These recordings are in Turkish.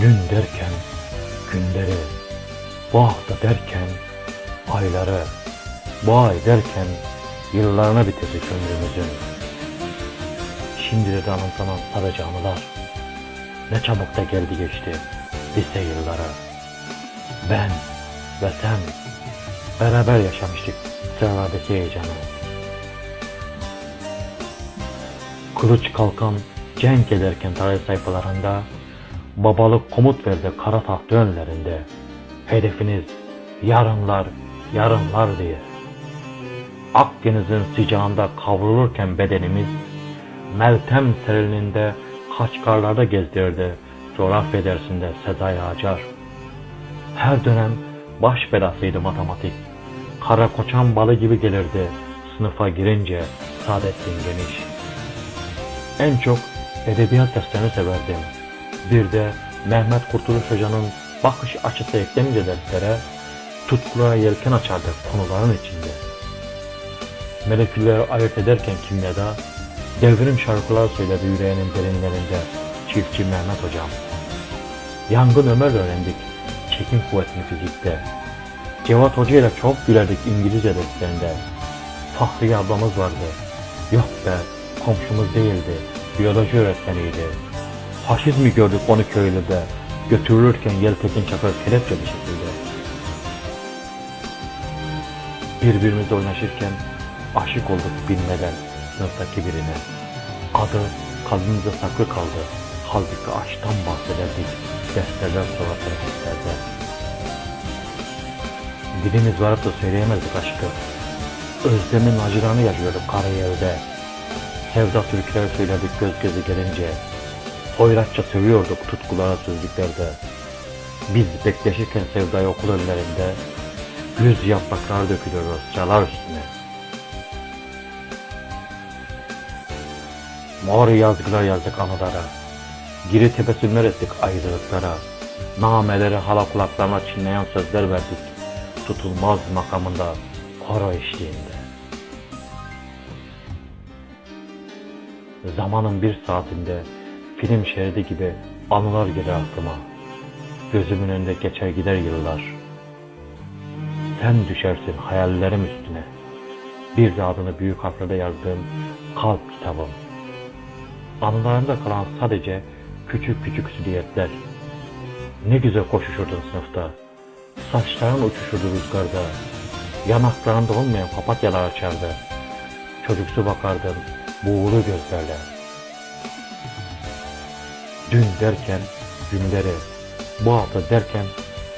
Gün derken günleri, hafta derken ayları, bu ay derken yıllarını bitirdik ömrümüzün. Şimdi de anımsanan sadece anılar. Ne çabuk da geldi geçti lise yılları. Ben ve sen beraber yaşamıştık sıralardaki heyecanı. Kılıç kalkan cenk ederken tarih sayfalarında babalık komut verdi kara önlerinde. Hedefiniz yarınlar, yarınlar diye. Akdeniz'in sıcağında kavrulurken bedenimiz Meltem serilinde Kaçkarlarda gezdirdi coğrafya dersinde Sezai Acar. Her dönem baş belasıydı matematik. Kara koçan balı gibi gelirdi sınıfa girince Saadettin Geniş. En çok edebiyat derslerini severdim. Bir de Mehmet Kurtuluş Hoca'nın bakış açısı eklenince derslere tutkuluğa yelken açardı konuların içinde. Molekülleri ayırt ederken kimyada devrim şarkılar söyledi yüreğinin derinlerinde çiftçi Mehmet Hocam. Yangın Ömer öğrendik çekim kuvvetini fizikte. Cevat Hoca ile çok gülerdik İngilizce derslerinde. Fahriye ablamız vardı. Yok be komşumuz değildi. Biyoloji öğretmeniydi. Faşizmi gördük onu köylüde. Götürülürken Yeltekin Çakır kelepçe bir şekilde. Birbirimizle oynaşırken aşık olduk bilmeden sınıftaki birine. Adı kalbimize saklı kaldı. Halbuki aşktan bahsederdik derslerden sonra teneffüslerde. Dilimiz varıp da söyleyemezdik aşkı. Özlemin acılarını yaşıyorduk kariyerde. Sevda türküler söyledik göz göze gelince. Hoyratça sövüyorduk tutkulara sözlüklerde. Biz bekleşirken sevdayı okul önlerinde Yüz yapraklar dökülür çalar üstüne. Mor yazgılar yazdık anılara. Giri tebessümler ettik ayrılıklara. Nameleri hala kulaklarına çinleyen sözler verdik. Tutulmaz makamında koro eşliğinde. Zamanın bir saatinde film şeridi gibi anılar gelir aklıma. Gözümün önünde geçer gider yıllar. Sen düşersin hayallerim üstüne. Bir de adını büyük harflerle yazdığım kalp kitabım. Anılarımda kalan sadece küçük küçük süliyetler. Ne güzel koşuşurdun sınıfta. Saçların uçuşurdu rüzgarda. Yanaklarında olmayan papatyalar açardı. Çocuksu bakardın buğulu gözlerle. Dün derken günleri, bu hafta derken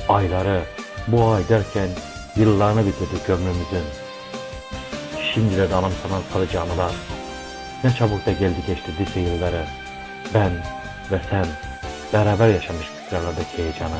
ayları, bu ay derken yıllarını bitirdik ömrümüzün. Şimdilerde anımsanan sarıcı anılar. Ne çabuk da geldi geçti lise yılları. Ben ve sen beraber yaşamış sıralardaki heyecanı.